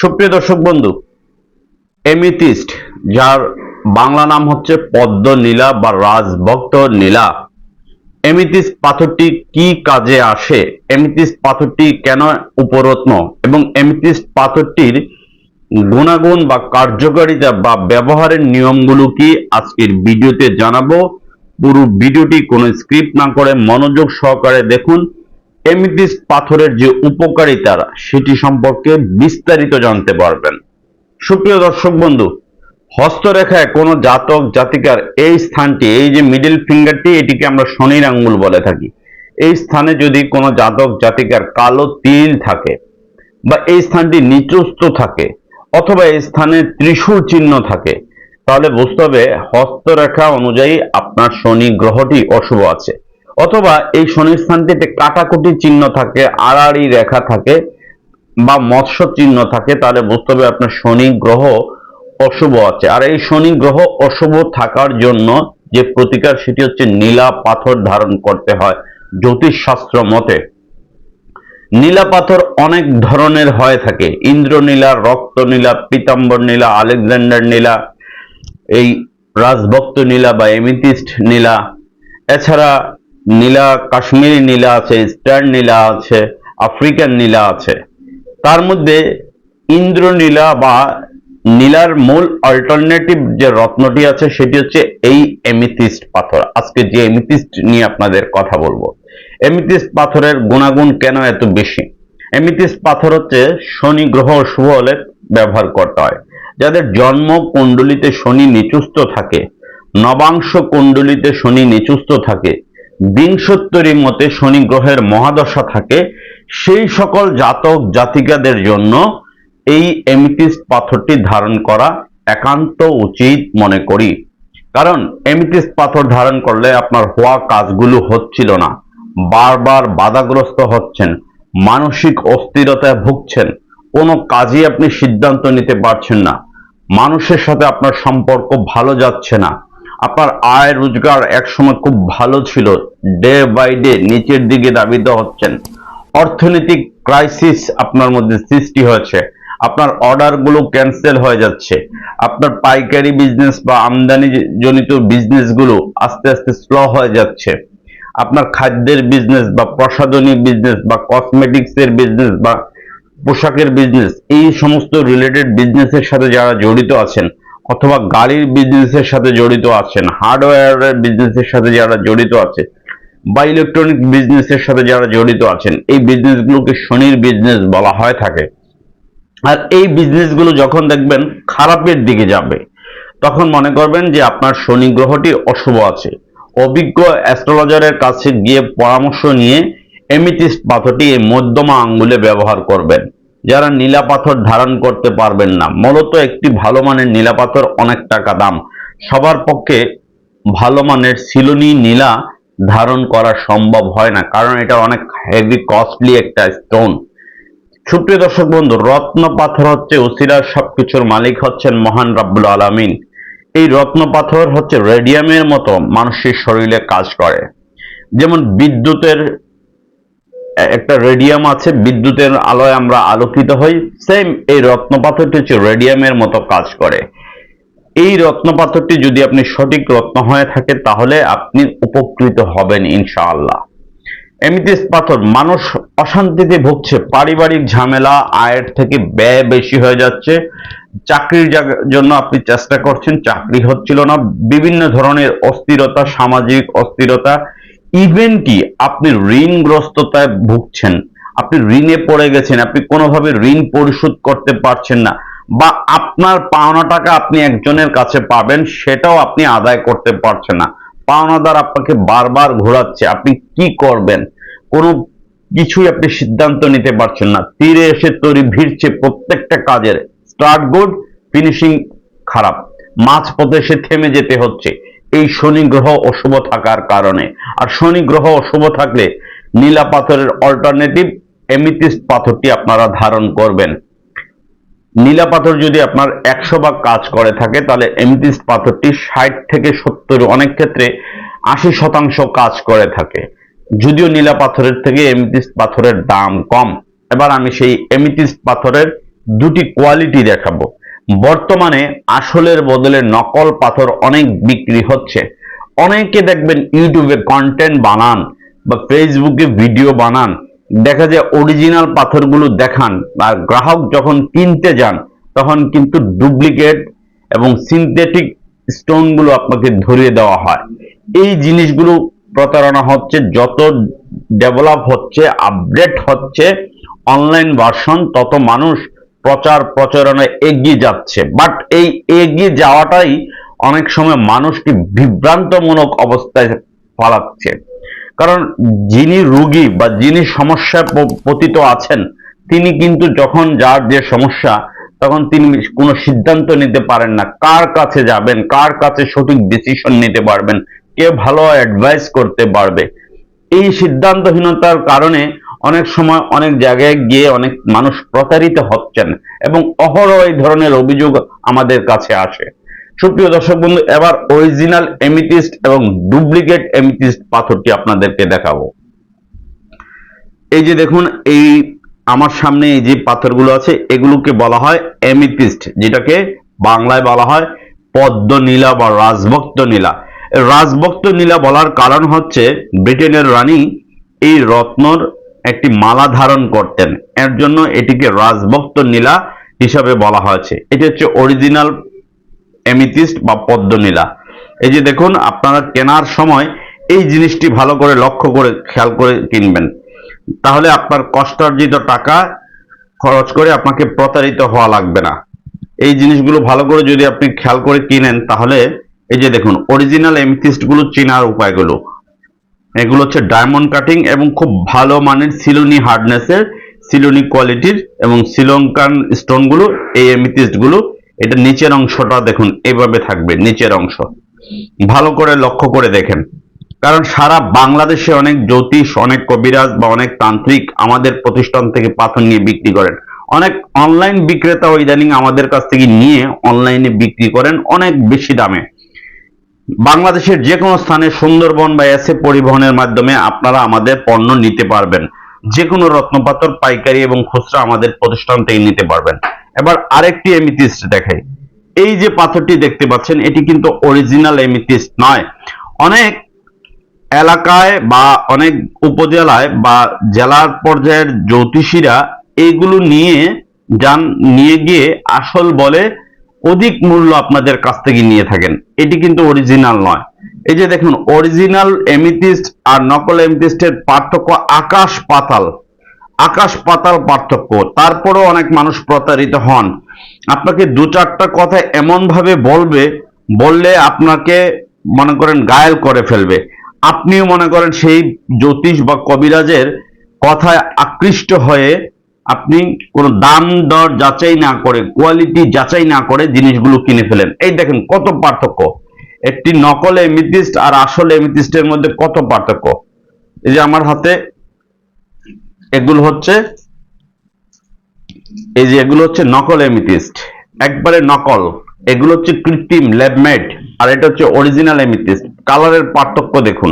সুপ্রিয় দর্শক বন্ধু এমিথিস্ট যার বাংলা নাম হচ্ছে পদ্ম নীলা বা রাজভক্ত নীলা এমিথিস্ট পাথরটি কি কাজে আসে এমিথিস্ট পাথরটি কেন উপরত্ন, এবং এমিথিস্ট পাথরটির গুণাগুণ বা কার্যকারিতা বা ব্যবহারের নিয়মগুলো কি আজকের ভিডিওতে জানাব। পুরো ভিডিওটি কোনো স্ক্রিপ্ট না করে মনোযোগ সহকারে দেখুন। এমিথিস্ট পাথরের যে উপকারিতা, সেটি সম্পর্কে বিস্তারিত জানতে পারবেন। সুপ্রিয় দর্শক বন্ধু, হস্তরেখায় কোনো জাতক, জাতিকার এই স্থানটি, এই যে মিডল ফিঙ্গারটি এটিকে আমরা শনির আঙ্গুল বলে থাকি। এই স্থানে যদি কোনো জাতক, জাতিকার কালো তিল থাকে, বা এই স্থানটি নিচস্থ থাকে, অথবা এই স্থানে ত্রিশূল চিহ্ন থাকে, তাহলে বুঝতে হবে হস্তরেখা অনুযায়ী আপনার শনি গ্রহটি অশুভ আছে। অথবা এই শনির স্থানটিতে কাটাকুটি চিহ্ন থাকে, আড়াআড়ি রেখা থাকে বা মৎস্য চিহ্ন থাকে, তাহলে বুঝতে হবে আপনার শনি গ্রহ অশুভ আছে। আর এই শনি গ্রহ অশুভ থাকার জন্য যে প্রতিকার সেটি হচ্ছে নীলা পাথর ধারণ করতে হয় জ্যোতিষ শাস্ত্র মতে। নীলা পাথর অনেক ধরনের হয়ে থাকে। ইন্দ্রনীলা রক্ত নীলা পীতাম্বর নীলা আলেকজান্ডার নীলা, এই রাজভক্ত নীলা বা এমিথিস্ট নীলা। এছাড়া নীলা, কাশ্মীরি নীলা আছে, স্টার নীলা আছে, আফ্রিকান নীলা আছে। তার মধ্যে ইন্দ্রনীলা বা নীলার মূল অল্টারনেটিভ যে রত্নটি আছে, সেটি হচ্ছে এই এমিথিস্ট পাথর। আজকে যে এমিথিস্ট নিয়ে আপনাদের কথা বলব। এমিথিস্ট পাথরের গুণাগুণ কেন এত বেশি? এমিথিস্ট পাথর হচ্ছে শনি গ্রহ শুভ হলে ব্যবহার করতে হয়। যাদের জন্ম কুণ্ডলিতে শনি নিচুস্থ থাকে, নবাংশ কুণ্ডলিতে শনি নিচুস্থ থাকে বিংশোত্তরী মতে শনি গ্রহের মহাদশা থাকে। সেই সকল জাতক জাতিকাদের জন্য এই এমিথিস্ট পাথরটি ধারণ করা একান্ত উচিত মনে করি। কারণ এমিথিস্ট পাথর ধারণ করলে আপনার হওয়া কাজগুলো হচ্ছিল না। বারবার বাধাগ্রস্ত হচ্ছেন, মানসিক অস্থিরতায় ভুগছেন, কোনো কাজই আপনি সিদ্ধান্ত নিতে পারছেন না। মানুষের সাথে আপনার সম্পর্ক ভালো যাচ্ছে না। আপনার আয় রোজগার একসময় খুব ভালো ছিল। ডে বাই ডে নিচের দিকে দাবিত হচ্ছেন। অর্থনৈতিক ক্রাইসিস আপনার মধ্যে সৃষ্টি হয়েছে। আপনার অর্ডারগুলো ক্যান্সেল হয়ে যাচ্ছে। আপনার পাইকারি বিজনেস বা আমদানি জনিত বিজনেসগুলো আস্তে আস্তে স্লো হয়ে যাচ্ছে। আপনার খাদ্যের বিজনেস বা প্রসাধনী বিজনেস বা কসমেটিক্স এর বিজনেস বা পোশাকের বিজনেস, এই সমস্ত রিলেটেড বিজনেসের সাথে যারা জড়িত আছেন অথবা গাড়ির বিজনেসের সাথে জড়িত আছেন হার্ডওয়্যারের বিজনেসের সাথে যারা জড়িত আছে, বা ইলেকট্রনিক বিজনেসের সাথে যারা জড়িত আছেন, এই বিজনেসগুলোকে শনির বিজনেস বলা হয় থাকে। আর এই বিজনেসগুলো যখন দেখবেন খারাপের দিকে যাবে, তখন মনে করবেন যে আপনার শনি গ্রহটি অশুভ আছে। অভিজ্ঞ অ্যাস্ট্রোলজারের কাছে গিয়ে পরামর্শ নিয়ে এমিথিস্ট পাথরটি এই মধ্যমা আঙ্গুলে ব্যবহার করবেন। যারা নীলা পাথর ধারণ করতে পারবেন না, মূলত একটি ভালো মানের নীলা পাথর অনেক টাকা দাম। সবার পক্ষে ভালো মানের সিলোনি নীলা ধারণ করা সম্ভব হয় না, কারণ এটা অনেক হেভি কস্টলি একটা স্টোন সুপ্রিয় দর্শক বন্ধু, রত্ন পাথর হচ্ছে উসিরার সবকিছুর মালিক হচ্ছেন মহান রাব্বুল আলামিন। এই রত্ন পাথর হচ্ছে রেডিয়ামের মতো মানুষের শরীরে কাজ করে। যেমন বিদ্যুতের একটা রেডিয়াম আছে, বিদ্যুতের আলোয় আমরা আলোকিত হই। সেম এই রত্ন পাথরটি হচ্ছে রেডিয়ামের মতো কাজ করে। এই রত্ন পাথরটি যদি আপনি সঠিক রত্ন হয়ে থাকে, তাহলে আপনি উপকৃত হবেন ইনশাআল্লাহ। এমিথিস পাথর মানুষ অশান্তিতে ভুগছে। পারিবারিক ঝামেলা আয়ের থেকে ব্যয় বেশি হয়ে যাচ্ছে। চাকরির জন্য আপনি চেষ্টা করছেন, চাকরি হচ্ছিল না। বিভিন্ন ধরনের অস্থিরতা, সামাজিক অস্থিরতা ইভেন কি, আপনি ঋণগ্রস্ততায় ভুগছেন, আপনি ঋণে পড়ে গেছেন, আপনি কোনোভাবে ঋণ পরিশোধ করতে পারছেন না, বা আপনার পাওনা টাকা আপনি একজনের কাছে পাবেন, সেটাও আপনি আদায় করতে পারছেন না। পাওনাদার আপনাকে বারবার ঘোরাচ্ছে, আপনি কি করবেন? কোনো কিছুই আপনি সিদ্ধান্ত নিতে পারছেন না। তীরে এসে তৈরি ভিড়ছে প্রত্যেকটা কাজের। স্টার্ট গুড ফিনিশিং খারাপ। মাঝ পথে সে থেমে যেতে হচ্ছে। এই শনি গ্রহ অশুভ থাকার কারণে। আর শনি গ্রহ অশুভ থাকলে নীলা পাথরের অল্টারনেটিভ এমিথিস্ট পাথরটি আপনারা ধারণ করবেন। নীলা পাথর যদি আপনার একশো ভাগ কাজ করে থাকে, তাহলে এমিথিস্ট পাথরটি ষাট থেকে সত্তর, অনেক ক্ষেত্রে আশি শতাংশ কাজ করে থাকে। যদিও নীলা পাথরের থেকে এমিথিস্ট পাথরের দাম কম। এবার আমি সেই এমিথিস্ট পাথরের দুটি কোয়ালিটি দেখাবো। বর্তমানে আসলের বদলে নকল পাথর অনেক বিক্রি হচ্ছে। অনেকে দেখবেন ইউটিউবে কন্টেন্ট বানান বা ফেসবুকে ভিডিও বানান। দেখা যায় অরিজিনাল পাথরগুলো দেখান আর গ্রাহক যখন কিনতে যান, তখন কিন্তু ডুপ্লিকেট এবং সিনথেটিক স্টোনগুলো আপনাকে ধরিয়ে দেওয়া হয়। এই জিনিসগুলো প্রতারণা হচ্ছে, যত ডেভেলপ হচ্ছে আপডেট হচ্ছে অনলাইন ভার্সন তত মানুষ প্রচার প্রচারণায় এগিয়ে যাচ্ছে। বাট এই এগিয়ে যাওয়াটাই অনেক সময় মানুষকে বিভ্রান্তমূলক অবস্থায় ফলাচ্ছে। কারণ যিনি রুগী বা যিনি সমস্যায় পতিত আছেন, তিনি কিন্তু যখন যার যে সমস্যা, তখন তিনি কোনো সিদ্ধান্ত নিতে পারেন না। কার কাছে যাবেন, কার কাছে সঠিক ডিসিশন নিতে পারবেন, কে ভালো অ্যাডভাইস করতে পারবে? এই সিদ্ধান্তহীনতার কারণে অনেক সময় অনেক জায়গায় গিয়ে অনেক মানুষ প্রতারিত হচ্ছেন এবং অহরহ এই ধরনের অভিযোগ আমাদের কাছে আসে। সুপ্রিয় দর্শক বন্ধু, এবার অরিজিনাল এমিথিস্ট এবং ডুপ্লিকেট এমিথিস্ট পাথরটি আপনাদেরকে দেখাবো। এই যে দেখুন, এই আমার সামনে এই যে পাথরগুলো আছে, এগুলোকে বলা হয় এমিথিস্ট যেটাকে বাংলায় বলা হয় পদ্ম নীলা বা রাজভক্ত নীলা রাজভক্ত নীলা বলার কারণ হচ্ছে ব্রিটেনের রানী এই রত্নর একটি মালা ধারণ করতেন। এর জন্য এটিকে রাজভক্ত নীলা হিসাবে বলা হয়েছে। এটি হচ্ছে অরিজিনাল এমিথিস্ট বা পদ্মনীলা। এই যে দেখুন, আপনারা কেনার সময় এই জিনিসটি ভালো করে লক্ষ্য করে, খেয়াল করে কিনবেন। তাহলে আপনার কষ্টার্জিত টাকা খরচ করে আপনাকে প্রতারিত হওয়া লাগবে না। এই জিনিসগুলো ভালো করে যদি আপনি খেয়াল করে কিনেন, তাহলে এই যে দেখুন অরিজিনাল এমিথিস্টগুলো চেনার উপায়গুলো। এগুলো হচ্ছে ডায়মন্ড কাটিং এবং খুব ভালো মানের সিলোনি হার্ডনেসের সিলোনি কোয়ালিটির এবং শ্রীলঙ্কান স্টোনগুলো এই এমিথিস্টগুলো, এটা নিচের অংশটা দেখুন, এইভাবে থাকবে, নিচের অংশ। ভালো করে লক্ষ্য করে দেখেন। কারণ সারা বাংলাদেশে অনেক জ্যোতিষ, অনেক কবিরাজ বা অনেক তান্ত্রিক আমাদের প্রতিষ্ঠান থেকে পাথর নিয়ে বিক্রি করেন। অনেক অনলাইন বিক্রেতা ইদানিং আমাদের কাছ থেকে নিয়ে অনলাইনে বিক্রি করেন অনেক বেশি দামে। বাংলাদেশের যে কোনো স্থানে সুন্দরবন বা এসে পরিবহনের মাধ্যমে আপনারা আমাদের পণ্য নিতে পারবেন। যে কোনো রত্নপাথর, পাইকারি এবং খুচরা আমাদের প্রতিষ্ঠান থেকে নিতে পারবেন। এবার আরেকটি এমিথিস্ট দেখাই। এই যে পাথরটি দেখতে পাচ্ছেন, এটি কিন্তু অরিজিনাল এমিথিস্ট নয়। অনেক এলাকায় বা অনেক উপজেলায় বা জেলার পর্যায়ের জ্যোতিষীরা এইগুলো নিয়ে যান, নিয়ে গিয়ে আসল বলে অধিক মূল্য আপনাদের কাছ থেকে নিয়ে থাকেন। এটি কিন্তু অরিজিনাল নয়। এই যে দেখুন অরিজিনাল এমিথিস্ট আর নকল এমিথিস্টের পার্থক্য আকাশ পাতাল। আকাশ পাতাল পার্থক্য। তারপরেও অনেক মানুষ প্রতারিত হন। আপনাকে দু চারটা কথা এমন ভাবে বলবে, বললে আপনাকে মনে করেন গায়েল করে ফেলবে। আপনিও মনে করেন সেই জ্যোতিষ বা কবিরাজের কথায় আকৃষ্ট হয়ে আপনি কোনো দাম দর যাচাই না করে কোয়ালিটি যাচাই না করে জিনিসগুলো কিনে ফেলেন। এই দেখেন কত পার্থক্য। একটি নকল এমিথিস্ট আর আসল এমিথিস্টের মধ্যে কত পার্থক্য? এই যে আমার হাতে এগুলো হচ্ছে, এই যে এগুলো হচ্ছে নকল এমিথিস্ট একবারে নকল। এগুলো হচ্ছে কৃত্রিম, ল্যাবমেড, আর এটা হচ্ছে অরিজিনাল এমিথিস্ট কালারের পার্থক্য দেখুন।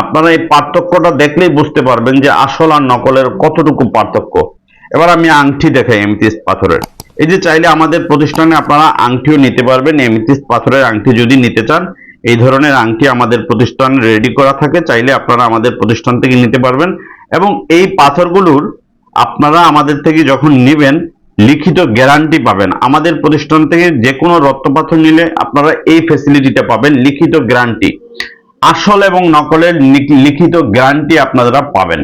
আপনারা এই পার্থক্যটা দেখলেই বুঝতে পারবেন যে আসল আর নকলের কতটুকু পার্থক্য। এবার আমি আংটি দেখাই এমিথিস্ট পাথরের। এই যে চাইলে আমাদের প্রতিষ্ঠানে আপনারা আংটিও নিতে পারবেন এমিথিস্ট পাথরের আংটি যদি নিতে চান, এই ধরনের আংটি আমাদের প্রতিষ্ঠানে রেডি করা থাকে, চাইলে আপনারা আমাদের প্রতিষ্ঠান থেকে নিতে পারবেন। এবং এই পাথরগুলোর আপনারা আমাদের থেকে যখন নেবেন, লিখিত গ্যারান্টি পাবেন। আমাদের প্রতিষ্ঠান থেকে যে কোনো রত্নপাথর নিলে আপনারা এই ফেসিলিটিটা পাবেন লিখিত গ্যারান্টি আসল এবং নকলের লিখিত গ্যারান্টি আপনারা পাবেন।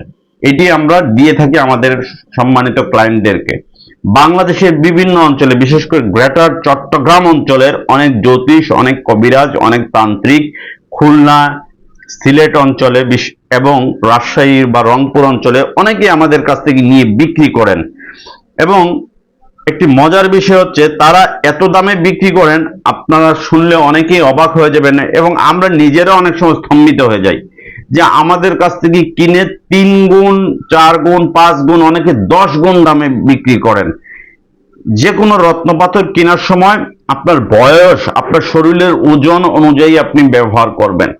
এটি আমরা দিয়ে থাকি আমাদের সম্মানিত ক্লায়েন্টদেরকে বাংলাদেশের বিভিন্ন অঞ্চলে, বিশেষ করে গ্রেটার চট্টগ্রাম অঞ্চলের অনেক জ্যোতিষ, অনেক কবিরাজ, অনেক তান্ত্রিক, খুলনা, সিলেট অঞ্চলে এবং রাজশাহী বা রংপুর অঞ্চলে অনেকেই আমাদের কাছ থেকে নিয়ে বিক্রি করেন। এবং একটি মজার বিষয় হচ্ছে, তারা এত দামে বিক্রি করেন, আপনারা শুনলে অনেকেই অবাক হয়ে যাবেন এবং আমরা নিজেরা অনেক সময় স্তম্ভিত হয়ে যাই। যে আমাদের কাছ থেকে কিনে তিন গুণ, চার গুণ, পাঁচ গুণ, অনেকে দশ গুণ দামে বিক্রি করেন। যে কোনো রত্নপাথর কেনার সময় আপনার বয়স, আপনার শরীরের ওজন অনুযায়ী আপনি ব্যবহার করবেন।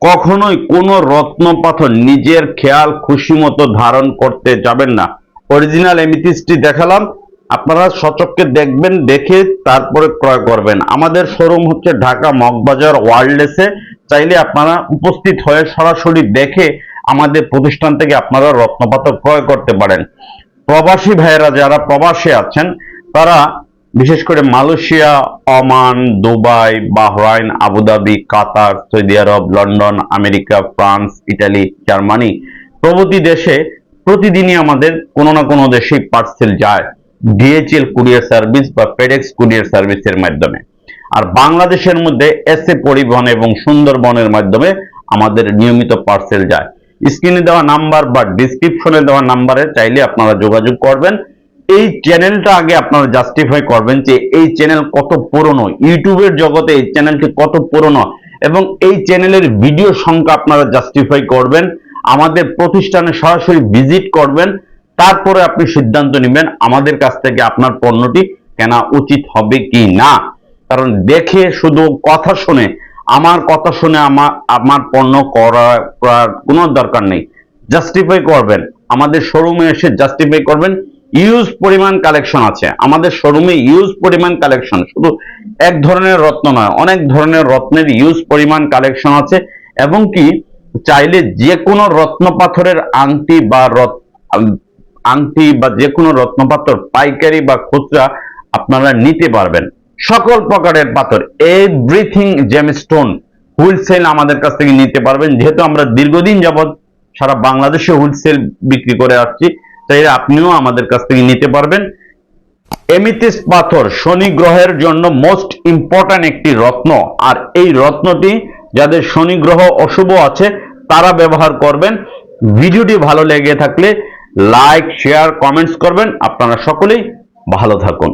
কখনোই কোনো রত্নপাথর নিজের খেয়াল, খুশি মতো ধারণ করতে যাবেন না। অরিজিনাল এমিথিসটি দেখালাম। আপনারা সচককে দেখবেন, দেখে তারপরে ক্রয় করবেন। আমাদের শোরুম হচ্ছে ঢাকা মগবাজার ওয়ার্ল্ডলেসে চাইলে আপনারা উপস্থিত হয়ে সরাসরি দেখে আমাদের প্রতিষ্ঠান থেকে আপনারা রত্নপাথর ক্রয় করতে পারেন। প্রবাসী ভাইয়েরা যারা প্রবাসে আছেন, তারা বিশেষ করে Malaysia, Oman, Dubai, Bahrain, Abu Dhabi, Qatar, Saudi আরব, London, America, France, Italy, Germany প্রভৃতি দেশে প্রতিদিনই আমাদের কোনো না কোনো দেশে পার্সেল যায়। ডিএচএল কুরিয়ার সার্ভিস বা ফেডেক্স কুরিয়ার সার্ভিসের মাধ্যমে। আর বাংলাদেশের মধ্যে এসএ পরিবহন এবং সুন্দরবনের মাধ্যমে আমাদের নিয়মিত পার্সেল যায়। স্ক্রিনে দেওয়া নাম্বার বা ডিসক্রিপশনে দেওয়া নাম্বারে চাইলে আপনারা যোগাযোগ করবেন। এই চ্যানেলটা আগে আপনারা জাস্টিফাই করবেন যে এই চ্যানেল কত পুরনো, ইউটিউবের জগতে এই চ্যানেলটি কত পুরনো এবং এই চ্যানেলের ভিডিও সংখ্যা আপনারা জাস্টিফাই করবেন, আমাদের প্রতিষ্ঠানে সরাসরি ভিজিট করবেন, তারপরে আপনি সিদ্ধান্ত নেবেন আমাদের কাছ থেকে আপনার পণ্যটি কেনা উচিত হবে কি না। কারণ দেখে শুধু কথা শুনে, আমার কথা শুনে আমার আমার পণ্য করা, করার কোনো দরকার নেই। জাস্টিফাই করবেন। আমাদের শোরুমে এসে জাস্টিফাই করবেন। ইউজ পরিমাণ কালেকশন আছে। আমাদের শোরুমে ইউজ পরিমাণ কালেকশন শুধু এক ধরনের রত্ন নয়, অনেক ধরনের রত্নের ইউজ পরিমাণ কালেকশন আছে। এবং কি, চাইলে যে কোনো রত্ন পাথরের আংটি বা রত, আংটি বা যে কোনো রত্ন পাথর, পাইকারি বা খুচরা আপনারা নিতে পারবেন। সকল প্রকারের পাথর এভরিথিং জেমস্টোন হুইলসেল আমাদের কাছ থেকে নিতে পারবেন। যেহেতু আমরা দীর্ঘদিন যাবৎ সারা বাংলাদেশে হুইলসেল বিক্রি করে আসছি, তাই আপনিও আমাদের কাছ থেকে নিতে পারবেন। এমিথিস্ট পাথর শনি গ্রহের জন্য মোস্ট ইম্পর্ট্যান্ট একটি রত্ন, আর এই রত্নটি যাদের শনি গ্রহ অশুভ আছে, তারা ব্যবহার করবেন। ভিডিওটি ভালো লেগে থাকলে লাইক শেয়ার কমেন্টস করবেন। আপনারা সকলেই ভালো থাকুন।